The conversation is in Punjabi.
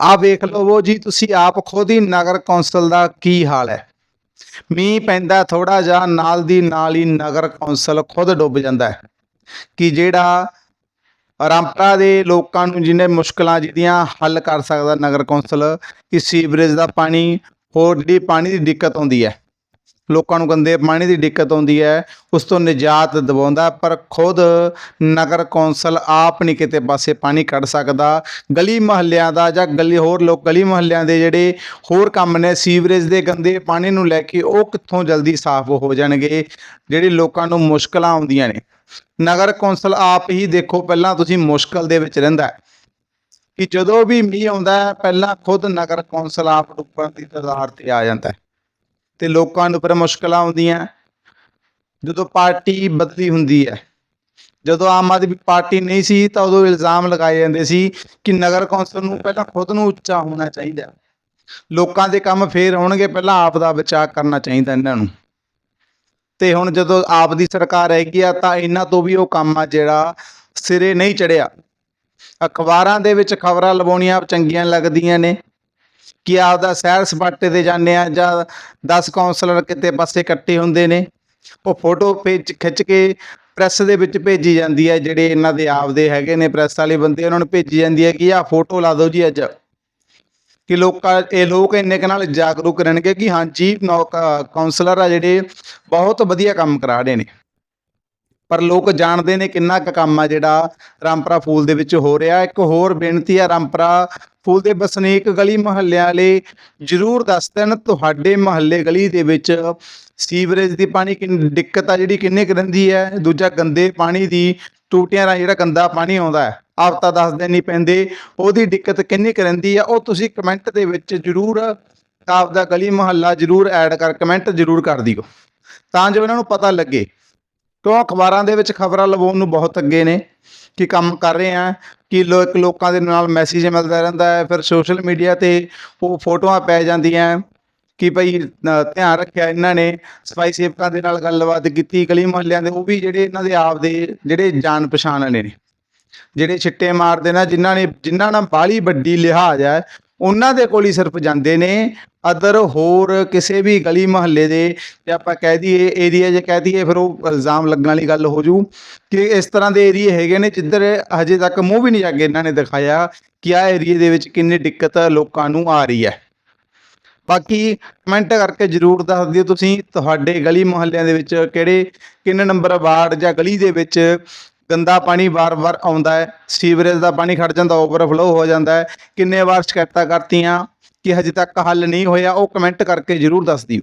ਆ ਵੇਖ ਲਵੋ ਜੀ, ਤੁਸੀਂ ਆਪ ਖੁਦ ਹੀ ਨਗਰ ਕੌਂਸਲ ਦਾ ਕੀ ਹਾਲ ਹੈ? ਮੀਂਹ ਪੈਂਦਾ ਥੋੜਾ ਜਿਹਾ, ਨਾਲ ਦੀ ਨਾਲ ਹੀ ਨਗਰ ਕੌਂਸਲ ਖੁਦ ਡੁੱਬ ਜਾਂਦਾ ਹੈ। ਕਿ ਜਿਹੜਾ ਰਾਮਪੁਰਾ ਦੇ ਲੋਕਾਂ ਨੂੰ ਜਿਹਨੇ ਮੁਸ਼ਕਲਾਂ ਜਿਹੜੀਆਂ ਹੱਲ ਕਰ ਸਕਦਾ ਨਗਰ ਕੌਂਸਲ, ਕਿ ਸੀਵਰੇਜ ਦਾ ਪਾਣੀ, ਹੋਰ ਜਿਹੜੀ ਪਾਣੀ ਦੀ ਦਿੱਕਤ ਆਉਂਦੀ ਹੈ। ਲੋਕਾਂ ਨੂੰ ਗੰਦੇ ਪਾਣੀ ਦੀ ਦਿੱਕਤ ਆਉਂਦੀ ਹੈ, ਉਸ ਤੋਂ ਨਿਜਾਤ ਦਿਵਾਉਂਦਾ ਪਰ ਖੁਦ ਨਗਰ ਕੌਂਸਲ ਆਪ ਨਹੀਂ ਕਿਤੇ ਪਾਸੇ ਪਾਣੀ ਕੱਢ ਸਕਦਾ। ਗਲੀ ਮੁਹੱਲਿਆਂ ਦਾ ਜਾਂ ਗਲੀ ਹੋਰ ਲੋਕ ਗਲੀ ਮੁਹੱਲਿਆਂ ਦੇ ਜਿਹੜੇ ਹੋਰ ਕੰਮ ਨੇ, ਸੀਵਰੇਜ ਦੇ ਗੰਦੇ ਪਾਣੀ ਨੂੰ ਲੈ ਕੇ ਉਹ ਕਿੱਥੋਂ ਜਲਦੀ ਸਾਫ਼ ਹੋ ਜਾਣਗੇ? ਜਿਹੜੀ ਲੋਕਾਂ ਨੂੰ ਮੁਸ਼ਕਲਾਂ ਆਉਂਦੀਆਂ ਨੇ। ਨਗਰ ਕੌਂਸਲ ਆਪ ਹੀ ਦੇਖੋ, ਪਹਿਲਾਂ ਤੁਸੀਂ ਮੁਸ਼ਕਲ ਦੇ ਵਿੱਚ ਰਹਿੰਦਾ ਹੈ। ਕਿ ਜਦੋਂ ਵੀ ਮੀਂਹ ਆਉਂਦਾ ਹੈ, ਪਹਿਲਾਂ ਖੁਦ ਨਗਰ ਕੌਂਸਲ ਆਪ ਡੁੱਬਣ ਦੀ ਤਦਾਰ ਤੇ ਆ ਜਾਂਦਾ ਹੈ। ਤੇ ਲੋਕਾਂ ਨੂੰ ਫਿਰ ਮੁਸ਼ਕਲਾਂ ਆਉਂਦੀਆਂ ਜਦੋਂ ਪਾਰਟੀ ਬਦਲੀ ਹੁੰਦੀ ਹੈ, ਜਦੋਂ ਆਮ ਆਦਮੀ ਪਾਰਟੀ ਨਹੀਂ ਸੀ, ਤਾਂ ਉਦੋਂ ਇਲਜ਼ਾਮ ਲਗਾਏ ਜਾਂਦੇ ਸੀ ਕਿ ਨਗਰ ਕੌਂਸਲ ਨੂੰ ਪਹਿਲਾਂ ਖੁਦ ਨੂੰ ਉੱਚਾ ਹੋਣਾ ਚਾਹੀਦਾ ਲੋਕਾਂ ਦੇ ਕੰਮ ਫੇਰ ਹੋਣਗੇ, ਪਹਿਲਾਂ ਆਪ ਦਾ ਬਚਾਅ ਕਰਨਾ ਚਾਹੀਦਾ ਇਹਨਾਂ ਨੂੰ। ਤੇ ਹੁਣ ਜਦੋਂ ਆਪ ਦੀ ਸਰਕਾਰ ਹੈਗੀ ਆ, ਤਾਂ ਇਹਨਾਂ ਤੋਂ ਵੀ ਉਹ ਕੰਮ ਆ ਜਿਹੜਾ ਸਿਰੇ ਨਹੀਂ ਚੜਿਆ। ਅਖਬਾਰਾਂ ਦੇ ਵਿੱਚ ਖਬਰਾਂ ਲਵਾਉਣੀਆਂ ਚੰਗੀਆਂ ਲੱਗਦੀਆਂ ਨੇ। ਕਿ ਆਪਦਾ ਸੈਰ ਸਪਾਟੇ ਤੇ ਜਾਂਦੇ ਆ ਜਾਂ 10 ਕਾਉਂਸਲਰ ਕਿਤੇ ਪਾਸੇ ਇਕੱਠੇ ਹੁੰਦੇ ਨੇ, ਉਹ ਫੋਟੋ ਪੇਜ ਖਿੱਚ ਕੇ ਪ੍ਰੈਸ ਦੇ ਵਿੱਚ ਭੇਜੀ ਜਾਂਦੀ ਹੈ, ਜਿਹੜੇ ਇਹਨਾਂ ਦੇ ਆਪਦੇ ਹੈਗੇ ਨੇ ਪ੍ਰੈਸ ਵਾਲੇ ਬੰਦੇ, ਉਹਨਾਂ ਨੂੰ ਭੇਜੀ ਜਾਂਦੀ ਹੈ ਕਿ ਆਹ ਫੋਟੋ ਲਾ ਦਿਓ ਜੀ ਅੱਜ। ਕਿ ਲੋਕਾਂ, ਇਹ ਲੋਕ ਇੰਨੇ ਕੁ ਨਾਲ ਜਾਗਰੂਕ ਰਹਿਣਗੇ ਕਿ ਹਾਂਜੀ ਨੌ ਕਾਉਂਸਲਰ ਆ ਜਿਹੜੇ ਬਹੁਤ ਵਧੀਆ ਕੰਮ ਕਰਾ ਰਹੇ ਨੇ। ਪਰ ਲੋਕ ਜਾਣਦੇ ਨੇ ਕਿੰਨਾ ਕੁ ਕੰਮ ਆ ਜਿਹੜਾ ਰਾਮਪਰਾ ਫੂਲ ਦੇ ਵਿੱਚ ਹੋ ਰਿਹਾ। ਇੱਕ ਹੋਰ ਬੇਨਤੀ ਆ ਰਾਮਪਰਾ ਫੂਲ ਦੇ ਵਸਨੀਕ ਗਲੀ ਮੁਹੱਲਿਆਂ ਵਾਲੇ ਜਰੂਰ ਦੱਸ ਦੇਣ, ਤੁਹਾਡੇ ਮੁਹੱਲੇ ਗਲੀ ਦੇ ਵਿੱਚ ਸੀਵਰੇਜ ਦੀ ਪਾਣੀ ਕਿ ਦਿੱਕਤ ਆ ਜਿਹੜੀ ਕਿੰਨੇ ਕੁ ਰਹਿੰਦੀ ਹੈ? ਦੂਜਾ ਗੰਦੇ ਪਾਣੀ ਦੀ ਟੂਟੀਆਂ ਰਾਹੀਂ ਜਿਹੜਾ ਗੰਦਾ ਪਾਣੀ ਆਉਂਦਾ ਹੈ, ਆਪ ਤਾਂ ਦੱਸਦੇ ਨਹੀਂ ਪੈਂਦੇ। ਉਹਦੀ ਦਿੱਕਤ ਕਿੰਨੀ ਕੁ ਰਹਿੰਦੀ ਆ, ਉਹ ਤੁਸੀਂ ਕਮੈਂਟ ਦੇ ਵਿੱਚ ਜਰੂਰ ਆਪ ਦਾ ਗਲੀ ਮੁਹੱਲਾ ਜਰੂਰ ਐਡ ਕਰ, ਕਮੈਂਟ ਜਰੂਰ ਕਰ ਦਿਓ। ਤਾਂ ਜੋ ਇਹਨਾਂ ਨੂੰ ਪਤਾ ਲੱਗੇ ਕਿਉਂ? ਅਖਬਾਰਾਂ ਦੇ ਵਿੱਚ ਖਬਰਾਂ ਲਵਾਉਣ ਨੂੰ ਬਹੁਤ ਅੱਗੇ ਨੇ ਕਿ ਕੰਮ ਕਰ ਰਹੇ ਆ, ਕਿ ਲੋਕ, ਲੋਕਾਂ ਦੇ ਨਾਲ ਮੈਸੇਜ ਮਿਲਦਾ ਰਹਿੰਦਾ ਹੈ, ਫਿਰ ਸੋਸ਼ਲ ਮੀਡੀਆ ਤੇ ਉਹ ਫੋਟੋਆਂ ਪੈ ਜਾਂਦੀਆਂ ਕਿ ਭਈ ਧਿਆਨ ਰੱਖਿਆ ਇਹਨਾਂ ਨੇ, ਸਫ਼ਾਈ ਸੇਵਕਾਂ ਦੇ ਨਾਲ ਗੱਲਬਾਤ ਕੀਤੀ, ਗਲੀ ਮੁਹੱਲਿਆਂ ਦੇ, ਉਹ ਵੀ ਜਿਹੜੇ ਇਹਨਾਂ ਦੇ ਆਪ ਦੇ ਜਿਹੜੇ ਜਾਣ ਪਛਾਣ ਵਾਲੇ ਨੇ, ਜਿਹੜੇ ਛਿੱਟੇ ਮਾਰਦੇ ਨਾ, ਜਿਨ੍ਹਾਂ ਨੇ, ਜਿਨ੍ਹਾਂ ਨਾਲ ਬਾਲੀ ਵੱਡੀ ਲਿਹਾਜ਼ ਹੈ, ਉਹਨਾਂ ਦੇ ਕੋਲ ਹੀ ਸਿਰਫ ਜਾਂਦੇ ਨੇ ਅਦਰ ਹੋਰ ਕਿਸੇ ਵੀ ਗਲੀ ਮੁਹੱਲੇ ਦੇ ਜੇ ਆਪਾਂ ਕਹਿ ਦਈਏ ਏਰੀਆ ਜੇ ਕਹਿ ਦਈਏ ਫਿਰ ਉਹ ਇਲਜ਼ਾਮ ਲੱਗਣ ਵਾਲੀ ਗੱਲ ਹੋ ਜੂ ਕਿ ਇਸ ਤਰ੍ਹਾਂ ਦੇ ਏਰੀਏ ਹੈਗੇ ਨੇ ਜਿੱਧਰ ਹਜੇ ਤੱਕ ਮੂੰਹ ਵੀ ਨਹੀਂ ਜਾ ਕੇ ਇਹਨਾਂ ਨੇ ਦਿਖਾਇਆ ਕਿ ਆ ਏਰੀਏ ਦੇ ਵਿੱਚ ਕਿੰਨੀ ਦਿੱਕਤ ਲੋਕਾਂ ਨੂੰ ਆ ਰਹੀ ਹੈ। ਬਾਕੀ ਕਮੈਂਟ ਕਰਕੇ ਜਰੂਰ ਦੱਸ ਦਿਓ ਤੁਸੀਂ ਤੁਹਾਡੇ ਗਲੀ ਮੁਹੱਲਿਆਂ ਦੇ ਵਿੱਚ ਕਿਹੜੇ, ਕਿੰਨੇ ਨੰਬਰ ਵਾਰਡ ਜਾਂ ਗਲੀ ਦੇ ਵਿੱਚ ਗੰਦਾ ਪਾਣੀ ਵਾਰ-ਵਾਰ ਆਉਂਦਾ ਹੈ, ਸੀਵਰੇਜ ਦਾ ਪਾਣੀ ਖੜ ਜਾਂਦਾ ਓਵਰਫਲੋ ਹੋ ਜਾਂਦਾ ਹੈ, ਕਿੰਨੇ ਵਾਰ ਸ਼ਿਕਾਇਤਾਂ ਕਰਤੀਆਂ ਕਿ ਹਜੇ ਤੱਕ ਹੱਲ ਨਹੀਂ ਹੋਇਆ ਉਹ ਕਮੈਂਟ ਕਰਕੇ ਜਰੂਰ ਦੱਸ ਦਿਓ।